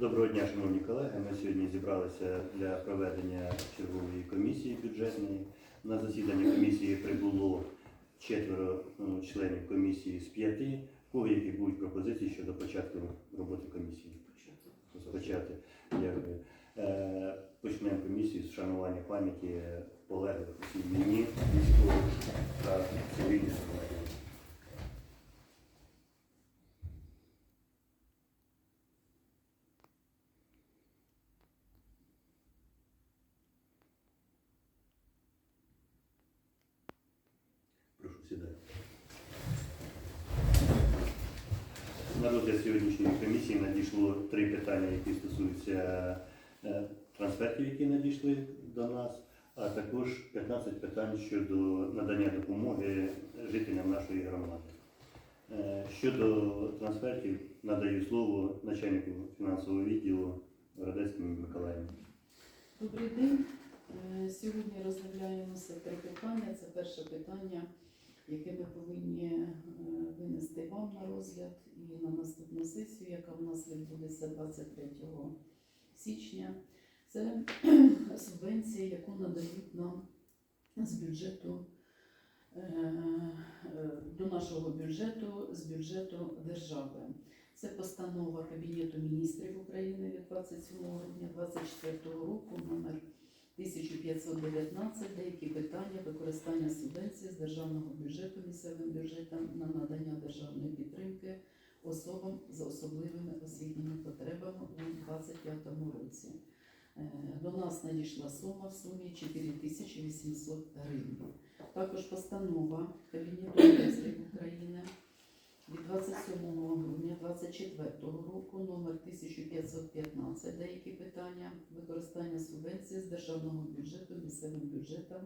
Доброго дня, шановні колеги. Ми сьогодні зібралися для проведення чергової комісії бюджетної. На засідання комісії прибуло четверо ну, членів комісії з п'яти. У які будуть пропозиції щодо початку роботи комісії? Розпочати. Дякую. Е, Почнемо комісію з шанування пам'яті полеглих у війні, Прошу. На розгляд сьогоднішньої комісії надійшло три питання, які стосуються е, трансфертів, які надійшли до нас, а також 15 питань щодо надання допомоги жителям нашої громади. Е, Щодо трансфертів надаю слово начальнику фінансового відділу Радецькому Миколаївні. Добрий день. Е, Сьогодні розглядаємося три питання. Це перше питання, яке ми повинні е, винести вам на розгляд і на наступну сесію, яка в нас відбудеться 23 січня. Це субвенція, яку надають нам з бюджету е, е, до нашого бюджету з бюджету держави. Це постанова Кабінету міністрів України від 27 грудня 2024 року номер 1519 деякі питання використання субвенцій з державного бюджету місцевим бюджетам на надання державної підтримки особам з особливими освітніми потребами у 2025 році. Е, До нас надійшла сума в сумі 4800 гривень. Також постанова Кабінету України від 27 грудня 2024 року номер 1515 деякі питання використання субвенції з державного бюджету місцевим бюджетам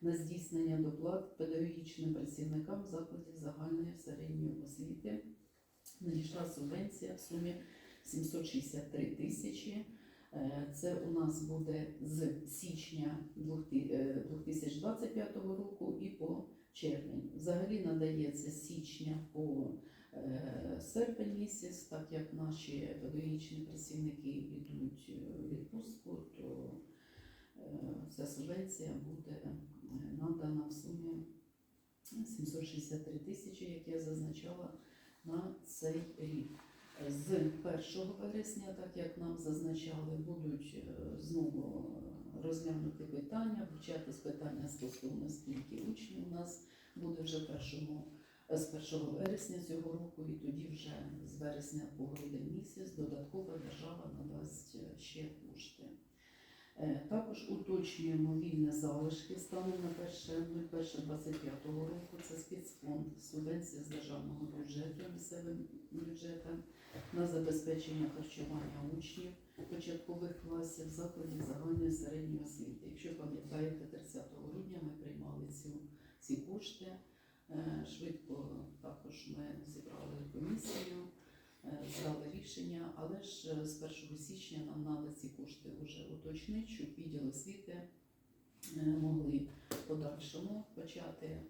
на здійснення доплат педагогічним працівникам закладів загальної середньої освіти. Надійшла субвенція в сумі 763 тисячі. Е, Це у нас буде з січня 2025 року і по червень. Взагалі надається з січня по е, серпень місяць, так як наші педагогічні працівники йдуть у відпустку, то е, ця субвенція буде е, надана в сумі 763 тисячі, як я зазначала на цей рік. З 1 вересня, так як нам зазначали, будуть е, розглянути питання, вивчатись питання стосовно скільки учнів у нас буде вже першому, е, з 1 вересня цього року, і тоді вже з вересня по грудень місяць додаткова держава надасть е, ще кошти. Е, Також уточнюємо вільне залишки станом на 1.01.25 року. Це спецфонд субвенція з державного бюджету місцевим бюджетам на забезпечення харчування учнів початкових класів закладів загальної середньої освіти. Якщо пам'ятаєте, 30 грудня ми приймали цю, ці кошти. Е, Швидко також ми зібрали комісію, е, здали рішення, але ж е, з 1 січня нам треба ці кошти вже уточнити, щоб відділ освіти могли подальшому почати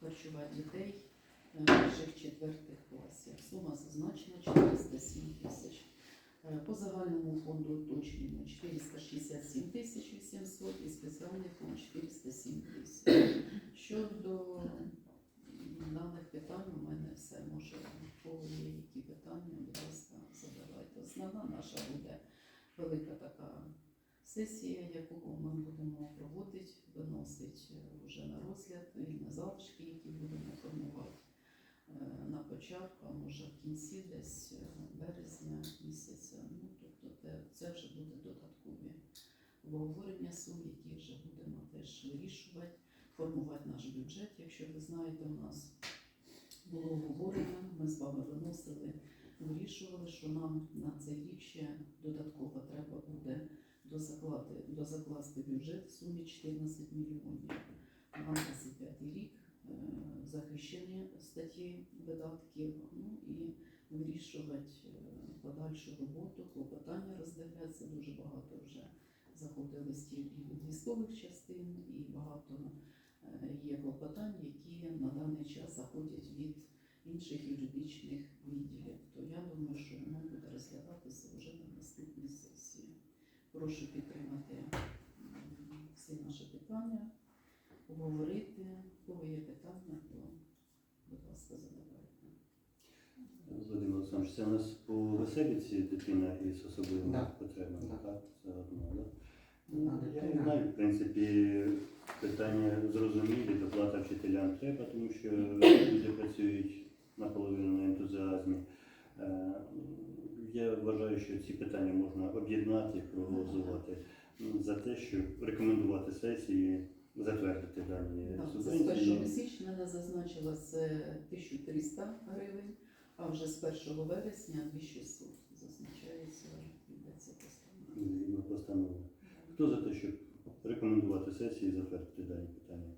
харчувати дітей перших четвертих класів. Сума зазначена 407 тисяч. Е, По загальному фонду уточнюємо 467 тисяч 800 і спеціальний фонд 407 тисяч. Щодо даних питань у мене все може кого є які питання, будь ласка, задавайте. Основна наша буде велика така сесія, яку ми будемо проводити, виносити вже на розгляд і на залишки, які будемо формувати е, початку, а може в кінці десь е, березня місяця. Ну, тобто це вже буде додаткові обговорення сум, які вже будемо теж вирішувати, формувати наш бюджет. Якщо ви знаєте, у нас було обговорення, ми з вами виносили, вирішували, що нам на цей рік ще додатково треба буде дозаклати, дозакласти бюджет в сумі 14 мільйонів. На 25 рік захищені статті видатків, ну і вирішувати е, подальшу роботу, клопотання роздивляться. Дуже багато вже заходили стільки від військових частин, і багато е, є клопотань, які на даний час заходять від інших юридичних відділів. То я думаю, що воно буде розглядатися вже на наступній сесії. Прошу підтримати всі наші питання, обговорити, кого є питання. Розглядати. Це у нас по веселіці дитина із особливими Да. потребами, Да. так? Це одно, да? Да, Ну, я не дитина. знаю, в принципі, питання зрозумілі, доплата вчителям треба, тому що люди працюють наполовину на ентузіазмі. Е, Я вважаю, що ці питання можна об'єднати, проголосувати м, за те, щоб рекомендувати сесії затвердити дані Так, з субвенції. 1 січня не зазначила це 1300 гривень, а вже з 1 вересня 2600 зазначається йдеться постанова. Згідно постанови. Хто за те, щоб рекомендувати сесії затвердити дані питання?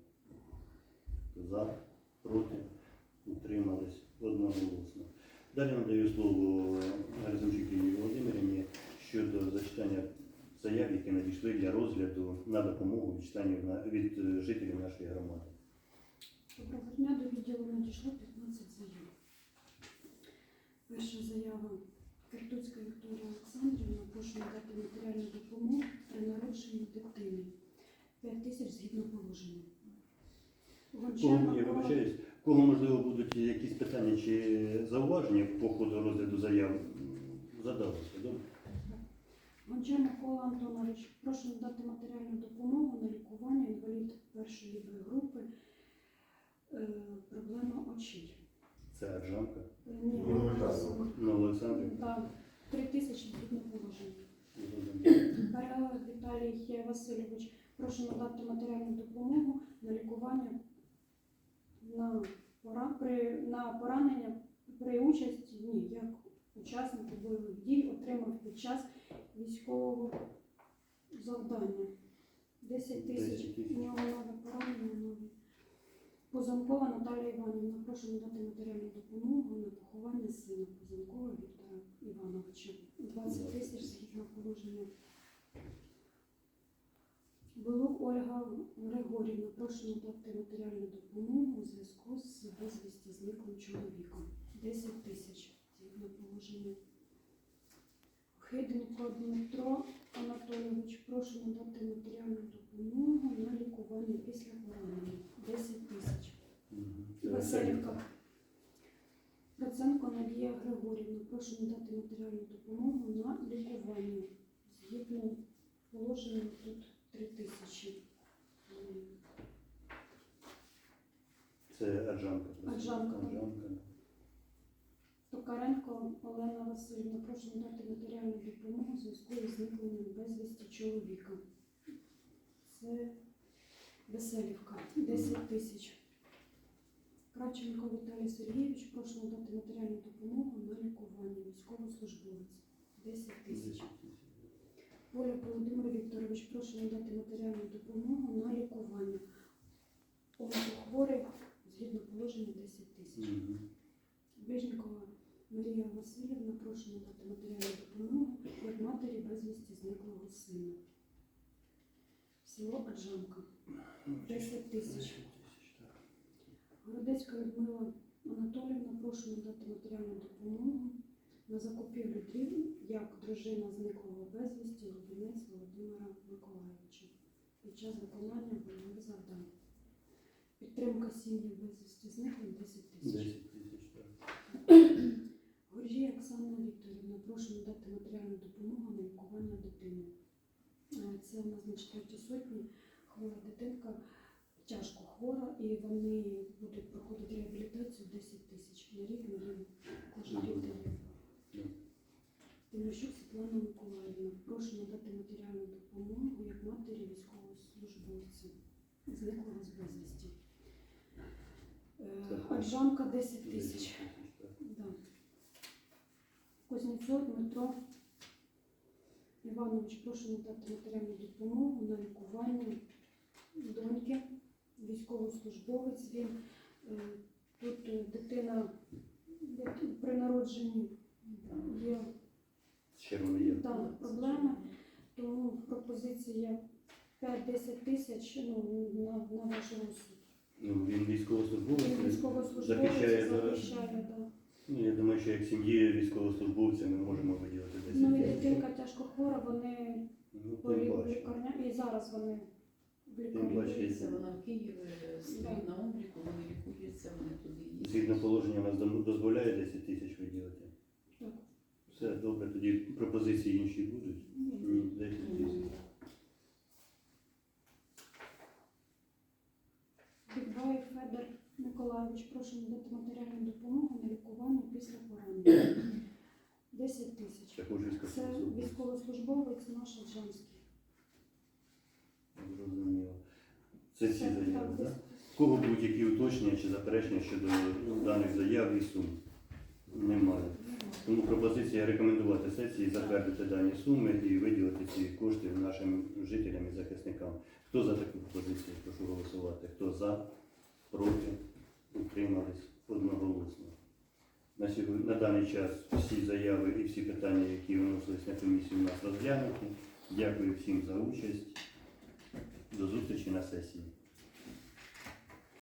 За, проти, утримались одноголосно. Далі надаю слово Герзимчук Юлії Володимирівні щодо зачитання заяв, які надійшли для розгляду на допомогу від від е, жителів нашої громади. Доброго дня до відділу надійшло 15 заяв. Перша заява Картуцька Вікторія Олександрівна прошу надати матеріальну допомогу при народженні дитини. 5 тисяч згідно положення. Кого, Гончарна я вибачаюсь, кого можливо будуть якісь питання чи зауваження по ходу розгляду заяв? Задалося, добре? Гончар Микола Антонович, прошу надати матеріальну допомогу на лікування інвалід першої Б групи. Е, проблема очей. Це Аржанка. Е, Ні, Ну, так. Ну, Олександр. Так, 3 тисячі згідно положення. Віталій Васильович, прошу надати матеріальну допомогу на лікування на, пора, при, на поранення при участі, ні, як учасник бойових дій отримав під час військового завдання. 10 тисяч 10 у нього нове поранення нове. Позамкова Наталія Іванівна, прошу надати матеріальну допомогу на поховання сина Позамкова Віктора Івановича. 20 тисяч згідно положення. Белук Ольга Григорівна, прошу надати матеріальну допомогу у зв'язку з безвісті зниклим чоловіком. 10 тисяч згідно положення. Хиденко Дмитро Анатолійович, прошу надати матеріальну допомогу на лікування після поранення. 10 тисяч. Васильівка. Проценко Надія Григорівна, прошу надати матеріальну допомогу на лікування. Згідно положення тут 3 тисячі. Це Аржанка. Аджанка. Аджанка. Токаренко Олена Васильівна, прошу надати матеріальну допомогу у зв'язку із зникненням безвісті чоловіка. Це Веселівка, 10 тисяч. Кравченко Віталій Сергійович, прошу надати матеріальну допомогу на лікування. Військовослужбовець, 10 тисяч. Оля Володимир Вікторович, прошу надати матеріальну допомогу на лікування. Онкохворий, згідно положення, 10 тисяч. Ближнікова Марія Васильівна, прошу надати матеріальну допомогу як матері безвісті зниклого сина. Село Аджанка, 10 тисяч. Городецька Людмила Анатоліївна, прошу надати матеріальну допомогу на закупівлю дрів як дружина зниклого безвісті Лубінець Володимира Миколаївича під час виконання бойових завдань. Підтримка сім'ї безвісті зниклих 10 тисяч. 10 тисяч, так. Горжій Оксана Вікторівна, прошу надати матеріальну допомогу на лікування дитини. Е, Це у нас на четвертій сотні хвора дитинка, тяжко хвора, і вони будуть проходити реабілітацію 10 тисяч на рік на рік кожен дає. Тимощук Світлана Миколаївна, прошу надати матеріальну допомогу як матері військовослужбовця, зниклого з безвісті. Е, Аджанка 10 10 тисяч. Да. Кузнєцов Дмитро Іванович, прошу надати матеріальну допомогу на лікування доньки, військовослужбовець. Він е, тут е, дитина при народженні є там проблеми, тому пропозиція 5-10 тисяч ну, на, на ваш розсуд. Ну, він військовослужбовець. Він військовослужбовець захищає захищає, да. Ну, я думаю, що як сім'ї військовослужбовця ми можемо виділити 10 Ну і дитинка тяжко хвора, вони Ну, по лікарня, і зараз вони в лікарні. паче. Лікується вона в Києві, стоїть на обліку, вони лікуються, вони туди їздять. Згідно положення у нас дом- дозволяє 10 тисяч виділити. Так, Все добре, тоді пропозиції інші будуть. Ні, 10 тисяч. Підбаєв Федор Миколайович, прошу надати матеріальну допомогу на лікування після поранення. 10 тисяч. Це військовослужбовець наш Аджанський. Це Це, заяви, так, Кого будь-які уточнення чи заперечення щодо даних заяв і сум? Немає. Тому пропозиція рекомендувати сесії затвердити дані суми і виділити ці кошти нашим жителям і захисникам. Хто за таку пропозицію? Прошу голосувати. Хто за, проти, утримались одноголосно. На, сьогодні, на даний час всі заяви і всі питання, які виносились на комісію, у нас розглянуті. Дякую всім за участь. До зустрічі на сесії.